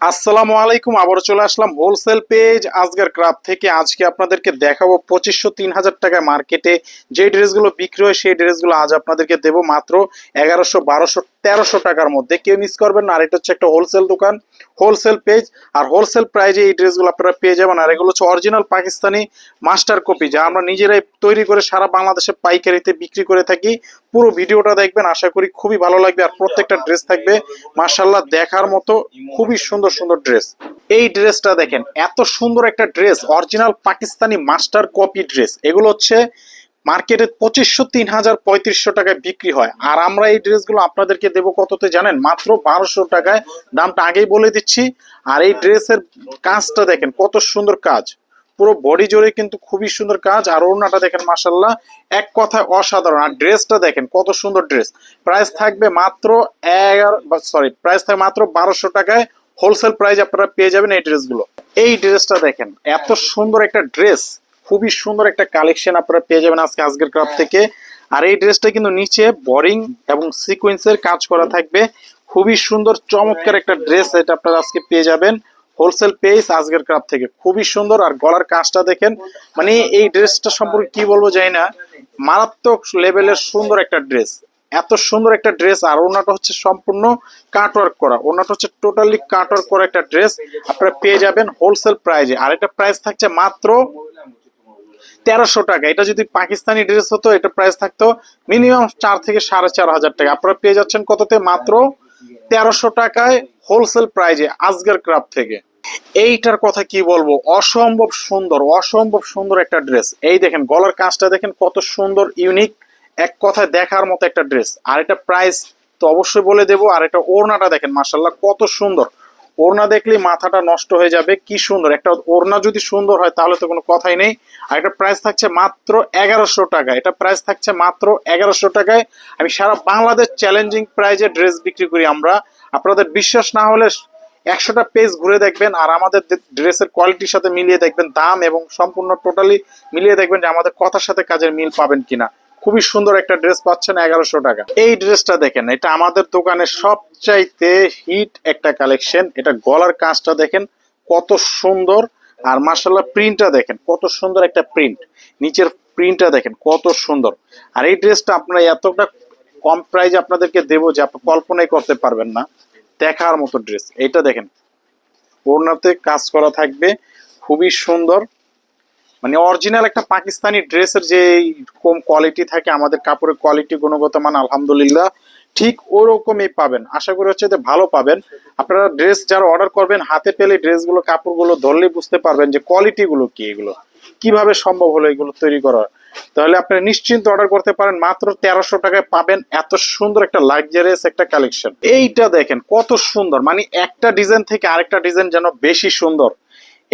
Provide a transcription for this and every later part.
আসসালামু আলাইকুম, আবারও চলে আসলাম হোলসেল পেজ আজগার ক্রাফ থেকে আজকে আপনাদেরকে দেখাবো পঁচিশশো তিন হাজার টাকায় মার্কেটে যে ড্রেসগুলো বিক্রি হয়, সেই ড্রেসগুলো আজ আপনাদেরকে দেব মাত্র এগারোশো বারোশো তেরোশো টাকার মধ্যে। কেউ মিস করবেন না। আর এটা হচ্ছে একটা হোলসেল দোকান হোলসেল পেজ আর হোলসেল প্রাইজে এই ড্রেসগুলো আপনারা পেয়ে যাবেন। আর এগুলো হচ্ছে অরিজিনাল পাকিস্তানি মাস্টার কপি যা আমরা নিজেরাই তৈরি করে সারা বাংলাদেশে পাইকারিতে বিক্রি করে থাকি। পুরো ভিডিওটা দেখবেন। আশা করি খুবই ভালো লাগবে। আর প্রত্যেকটা ড্রেস থাকবে। মার্শাল্লাহ দেখার মতো খুবই সুন্দর সুন্দর ড্রেস এই ড্রেসটা দেখেন, এত সুন্দর একটা dress original Pakistani master copy dress এগুলো হচ্ছে মার্কেটে পঁচিশশো তিন হাজার পঁয়ত্রিশশো টাকায় বিক্রি হয়। আর আমরা এই ড্রেসগুলো আপনাদেরকে দেবো কততে জানেন? মাত্র বারোশো টাকায়। দামটা আগেই বলে দিচ্ছি। আর এই ড্রেসের কাজটা দেখেন, কত সুন্দর কাজ। পুরো বডি জোরে কিন্তু খুবই সুন্দর কাজ। আর ওড়নাটা দেখেন মাসাল্লাহ এক কথায় অসাধারণ। আর ড্রেসটা দেখেন, কত সুন্দর ড্রেস। প্রাইস থাকবে মাত্র এগারো সরি, প্রাইস থাকবে মাত্র বারোশো টাকায়। হোলসেল প্রাইস আপনারা পেয়ে যাবেন এই ড্রেসগুলো। এই ড্রেসটা দেখেন, এত সুন্দর একটা ড্রেস। খুবই সুন্দর একটা কালেকশন আপনারা পেয়ে যাবেন আজকে আজকের ক্রাফ থেকে। আর এই ড্রেসটা কিন্তু নিচে বোরিং এবং সিকোয়েন্সের কাজ করা থাকবে। খুবই সুন্দর চমৎকার একটা ড্রেস এটা আপনারা আজকে পেয়ে যাবেন। হোলসেল পেজ আজকের ক্রাফ থেকে। খুবই সুন্দর আর গলার কাজটা দেখেন। মানে এই ড্রেসটা সম্পর্কে কি বলব জানি না। মারাত্মক লেভেলের সুন্দর একটা ড্রেস এত সুন্দর একটা ড্রেস আর ওনাটা হচ্ছে সম্পূর্ণ কাটওয়ার্ক করা। ওনাটা হচ্ছে টোটালি কাটওয়ার্ক করা একটা ড্রেস আপনারা পেয়ে যাবেন হোলসেল প্রাইজে আর এটা প্রাইস থাকছে মাত্র তেরোশো টাকা। এটা যদি পাকিস্তানি ড্রেস হতো, এটা প্রাইস থাকতো মিনিমাম চার থেকে সাড়ে চার হাজার টাকা। আপনারা পেয়ে যাচ্ছেন কততে? মাত্র তেরোশো টাকায় হোলসেল প্রাইজে আজকের ক্রাফট থেকে। এইটার কথা কি বলব? অসম্ভব সুন্দর অসম্ভব সুন্দর একটা ড্রেস এই দেখেন, গলার কাজটা দেখেন কত সুন্দর ইউনিক এক কথায় দেখার মতো একটা ড্রেস আর এটা প্রাইস তো অবশ্যই বলে দেবো, আর এটা ওড়নাটা দেখেন মার্শাল্লাহ কত সুন্দর। ওড়না দেখলে মাথাটা নষ্ট হয়ে যাবে, কি সুন্দর। একটা ওড়না যদি সুন্দর হয়, তাহলে তো কোনো কথাই নেই। আর এটা প্রাইস থাকছে মাত্র এগারোশো টাকা এটা প্রাইস থাকছে মাত্র এগারোশো টাকায়। আমি সারা বাংলাদেশ চ্যালেঞ্জিং প্রাইজে ড্রেস বিক্রি করি আমরা। আপনাদের বিশ্বাস না হলে একশোটা পেজ ঘুরে দেখবেন আর আমাদের ড্রেসের কোয়ালিটির সাথে মিলিয়ে দেখবেন দাম এবং সম্পূর্ণ টোটালি মিলিয়ে দেখবেন যে আমাদের কথার সাথে কাজের মিল পাবেন কিনা। খুবই সুন্দর একটা ড্রেস পাচ্ছেন এগারোশো টাকা। এই ড্রেসটা দেখেন, এটা আমাদের দোকানের সবচাইতে হিট একটা কালেকশন। এটা গলার কাজটা দেখেন, কত সুন্দর। আর মার্শাল্লাহ প্রিন্টটা দেখেন, কত সুন্দর একটা প্রিন্ট। নিচের প্রিন্টটা দেখেন, কত সুন্দর। আর এই ড্রেসটা আপনারা এতটা কম প্রাইজে আপনাদেরকে দেবো যে আপনি কল্পনাই করতে পারবেন না। দেখার মতো ড্রেস। এটা দেখেন, ওড়নাতে কাজ করা থাকবে, খুবই সুন্দর। মানে অরিজিনাল একটা পাকিস্তানি ড্রেসের যে কম কোয়ালিটি থাকে, আমাদের কাপড়ের কোয়ালিটি গুণগত মান, আলহামদুলিল্লাহ, ঠিক ওরকমই পাবেন। আশা করি হচ্ছে যে ভালো পাবেন। আপনারা ড্রেস যারা অর্ডার করবেন, হাতে পেলে ড্রেসগুলো, কাপড়গুলো ধরলে বুঝতে পারবেন যে কোয়ালিটিগুলো কি এগুলো। কীভাবে সম্ভব হলো এগুলো তৈরি করা তাহলে আপনি নিশ্চিন্ত অর্ডার করতে পারেন। মাত্র তেরোশো টাকায় পাবেন এত সুন্দর একটা লাক্সারিয়াস একটা কালেকশন এইটা দেখেন কত সুন্দর। মানে একটা ডিজাইন থেকে আরেকটা ডিজাইন যেন বেশি সুন্দর।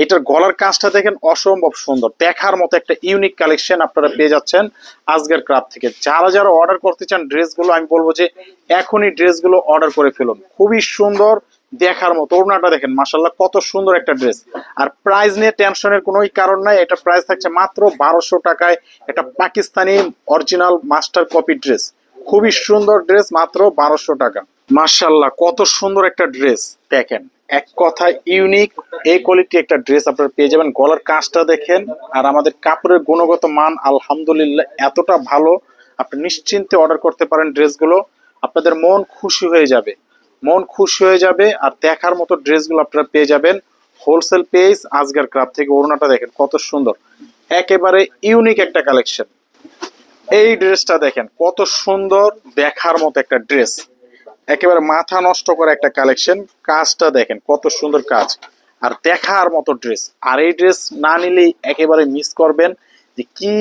এটার গলার কাজটা দেখেন অসম্ভব সুন্দর। দেখার মতো একটা ইউনিক কালেকশন আপনারা পেয়ে যাচ্ছেন আজকের ক্রাফ থেকে। যারা যারা অর্ডার করতে চান ড্রেসগুলো, আমি বলব যে এখনই ড্রেসগুলো অর্ডার করে ফেলুন। খুবই সুন্দর দেখার মতো। ওড়নাটা দেখেন মাসাল্লাহ কত সুন্দর একটা ড্রেস আর প্রাইস নিয়ে টেনশনের কোনোই কারণ নাই। এটা প্রাইস থাকছে মাত্র বারোশো টাকায় এটা Pakistani original master copy dress খুবই সুন্দর ড্রেস মাত্র বারোশো টাকা। মার্শাল্লাহ কত সুন্দর একটা ড্রেস দেখেন এক কথায় ইউনিক এই কোয়ালিটি একটা ড্রেস আপনারা পেয়ে যাবেন। গলার কাজটা দেখেন, আর আমাদের কাপড়ের গুণগত মান আলহামদুলিল্লাহ এতটা ভালো, আপনি নিশ্চিন্তে অর্ডার করতে পারেন ড্রেসগুলো আপনাদের মন খুশি হয়ে যাবে। মন খুশি হয়ে যাবে, আর দেখার মতো ড্রেসগুলো আপনারা পেয়ে যাবেন। হোলসেল পেজ আজগার ক্রাফ থেকে ওড়নাটা দেখেন কত সুন্দর। একেবারে ইউনিক একটা কালেকশন এই ড্রেসটা দেখেন কত সুন্দর, দেখার মতো একটা ড্রেস একেবারে মাথা নষ্ট করা একটা কালেকশন কাজটা দেখেন, কত সুন্দর কাজ। আর দেখার মতো ড্রেস আর এই ড্রেস না নিলেই একেবারে মিস করবেন যে কি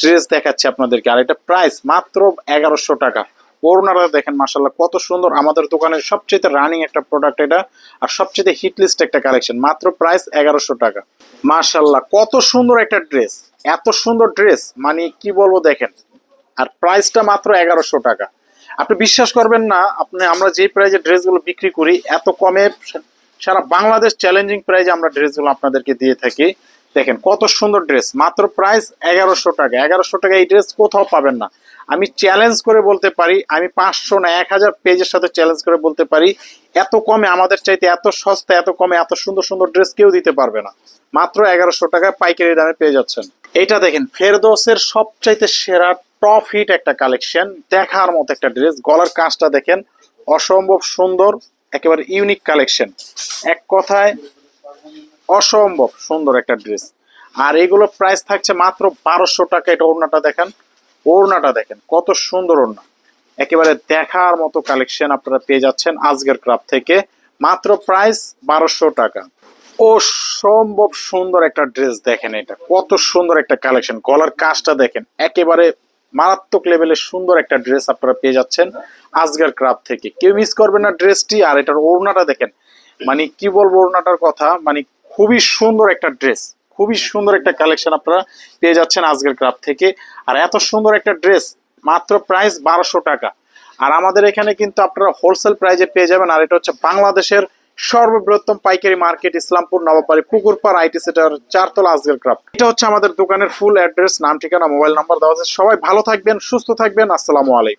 ড্রেস দেখাচ্ছে আপনাদেরকে। আর এটা প্রাইস মাত্র এগারোশো টাকা। ওড়নাটা দেখেন মাসাল্লাহ কত সুন্দর। আমাদের দোকানের সবচেয়ে রানিং একটা প্রোডাক্ট এটা। আর সবচেয়ে হিটলিস্ট একটা কালেকশন মাত্র প্রাইস এগারোশো টাকা। মাশাল্লাহ কত সুন্দর একটা ড্রেস এত সুন্দর ড্রেস মানে কি বলব দেখেন। আর প্রাইসটা মাত্র এগারোশো টাকা। আপনি বিশ্বাস করবেন না, আপনি, আমরা যে প্রাইজে ড্রেসগুলো বিক্রি করি, এত কমে সারা বাংলাদেশ চ্যালেঞ্জিং প্রাইজে আমরা ড্রেসগুলো আপনাদেরকে দিয়ে থাকি। দেখেন কত সুন্দর ড্রেস মাত্র প্রাইস এগারোশো টাকা। এগারোশো টাকা এই ড্রেস কোথাও পাবেন না। আমি চ্যালেঞ্জ করে বলতে পারি, আমি পাঁচশো না, এক হাজার পেজের সাথে চ্যালেঞ্জ করে বলতে পারি, এত কমে আমাদের চাইতে এত সস্তা, এত কমে এত সুন্দর সুন্দর ড্রেস কেউ দিতে পারবে না। মাত্র এগারোশো টাকায় পাইকারি দামে পেয়ে যাচ্ছেন। এটা দেখেন, ফেরদোসের সবচাইতে সেরা হিট একটা কালেকশন, দেখার মতো একটা ড্রেস, গলার কাজটা দেখেন, অসম্ভব সুন্দর, একেবারে ইউনিক কালেকশন। এক কথায়, অসম্ভব সুন্দর একটা ড্রেস। আর এগুলো প্রাইস থাকছে মাত্র বারোশো টাকা, এটা ওড়নাটা দেখেন ওড়নাটা দেখেন, কত সুন্দর ওড়না। একেবারে দেখার মতো কালেকশন আপনারা পেয়ে যাচ্ছেন আজকের ক্রাফ থেকে, মাত্র প্রাইস বারোশো টাকা। অসম্ভব সুন্দর একটা ড্রেস দেখেন এটা, কত সুন্দর একটা কালেকশন, গলার কাজটা দেখেন, একেবারে মারাত্মক লেভেলের সুন্দর একটা ড্রেস আপনারা পেয়ে যাচ্ছেন আজকের ক্রাফ থেকে। কেউ মিস করবেন না ড্রেসটি আর এটার ওড়নাটা দেখেন। মানে কি বলব ওড়নাটার কথা? মানে খুবই সুন্দর একটা ড্রেস খুবই সুন্দর একটা কালেকশন আপনারা পেয়ে যাচ্ছেন আজকের ক্রাফ থেকে। আর এত সুন্দর একটা ড্রেস মাত্র প্রাইস বারোশো টাকা। আর আমাদের এখানে কিন্তু আপনারা হোলসেল প্রাইজে পেয়ে যাবেন, আর এটা হচ্ছে বাংলাদেশের সর্ববৃহত্তম পাইকারি মার্কেট ইসলামপুর নবাবাড়ি পুকুরপাড় আইটি সেটার চারতলা আজগের ক্রাফ এটা হচ্ছে আমাদের দোকানের ফুল অ্যাড্রেস নাম, ঠিকানা মোবাইল নাম্বার দেওয়া আছে। সবাই ভালো থাকবেন, সুস্থ থাকবেন। আসসালামু আলাইকুম।